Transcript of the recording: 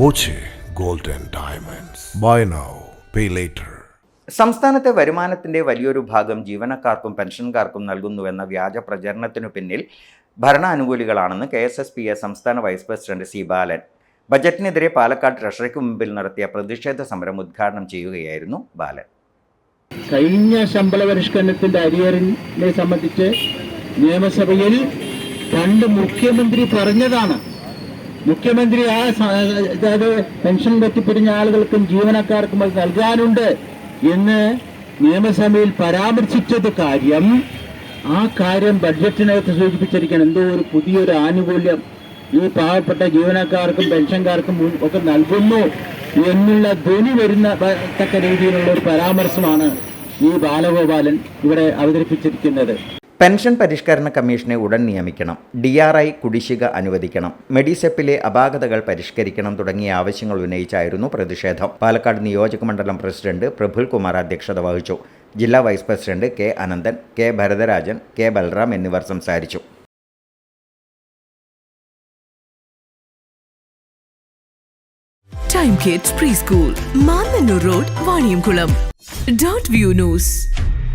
Boche gold and diamonds. Buy now pay later സംസ്ഥാനത്തെ വരുമാനത്തിന്റെ വലിയൊരു ഭാഗം ജീവനക്കാർക്കും പെൻഷൻകാർക്കും നൽകുന്നുവെന്ന വ്യാജ പ്രചരണത്തിനു പിന്നിൽ ഭരണാനുകൂലികളാണെന്ന് K S S P A സംസ്ഥാന വൈസ് പ്രസിഡന്റ് സി ബാലൻ. ബജറ്റിനെതിരെ പാലക്കാട് ട്രഷറിക്ക് മുമ്പിൽ നടത്തിയ പ്രതിഷേധ സമരം ഉദ്ഘാടനം ചെയ്യുകയായിരുന്നു ബാലൻ. കഴിഞ്ഞ ശമ്പള പരിഷ്കരണത്തിന്റെ അരിയറിനെ സംബന്ധിച്ച് നിയമസഭയിൽ രണ്ട് മുഖ്യമന്ത്രി പറഞ്ഞതാണ്. മുഖ്യമന്ത്രി ആ അതായത് പെൻഷൻ പറ്റിപ്പിരിഞ്ഞ ആളുകൾക്കും ജീവനക്കാർക്കും അത് നൽകാനുണ്ട് എന്ന് നിയമസഭയിൽ പരാമർശിച്ചത് കാര്യം ആ കാര്യം ബഡ്ജറ്റിനകത്ത് സൂചിപ്പിച്ചിരിക്കണം എന്തോ ഒരു പുതിയൊരു ആനുകൂല്യം ഈ പാവപ്പെട്ട ജീവനക്കാർക്കും പെൻഷൻകാർക്കും ഒക്കെ നൽകുന്നു എന്നുള്ള ധ്വനി വരുന്ന തക്ക രീതിയിലുള്ള ഒരു പരാമർശമാണ് ഈ ബാലഗോപാലൻ ഇവിടെ അവതരിപ്പിച്ചിരിക്കുന്നത്. പെൻഷൻ പരിഷ്കരണ കമ്മീഷനെ ഉടൻ നിയമിക്കണം. ഡി ആർ ഐ കുടിശ്ശിക അനുവദിക്കണം. മെഡിസെപ്പിലെ അപാകതകൾ പരിഷ്കരിക്കണം തുടങ്ങിയ ആവശ്യങ്ങൾ ഉന്നയിച്ചായിരുന്നു പ്രതിഷേധം. പാലക്കാട് നിയോജക മണ്ഡലം പ്രസിഡന്റ് പ്രഫുൽ കുമാർ അധ്യക്ഷത വഹിച്ചു. ജില്ലാ vice president K Ananthan K Bharatharajan K Balram എന്നിവർ സംസാരിച്ചു. Kids pre school Mannanur road Vaniyamkulam dot view news